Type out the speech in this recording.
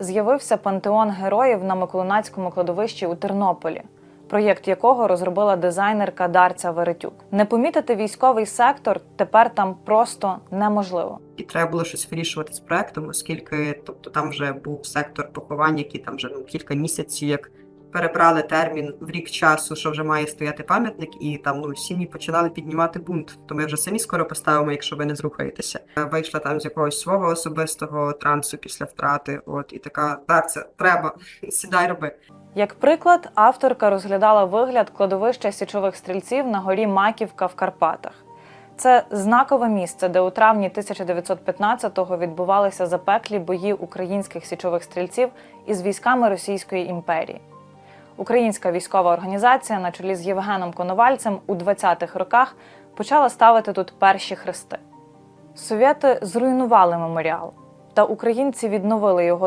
з'явився пантеон героїв на Миколинацькому кладовищі у Тернополі, проєкт якого розробила дизайнерка Дарця Веретюк. Не помітити військовий сектор тепер там просто неможливо. І треба було щось вирішувати з проектом, оскільки тобто там вже був сектор поховань, який там вже ну кілька місяців, як перебрали термін в рік часу, що вже має стояти пам'ятник, і там ну сім'ї починали піднімати бунт. То ми вже самі скоро поставимо, якщо ви не зрухаєтеся. Е, Вийшла там з якогось свого особистого трансу після втрати. От і така так, це треба сідай роби. Як приклад, авторка розглядала вигляд кладовища січових стрільців на горі Маківка в Карпатах. Це знакове місце, де у травні 1915-го відбувалися запеклі бої українських січових стрільців із військами Російської імперії. Українська військова організація на чолі з Євгеном Коновальцем у 20-х роках почала ставити тут перші хрести. Совєти зруйнували меморіал, та українці відновили його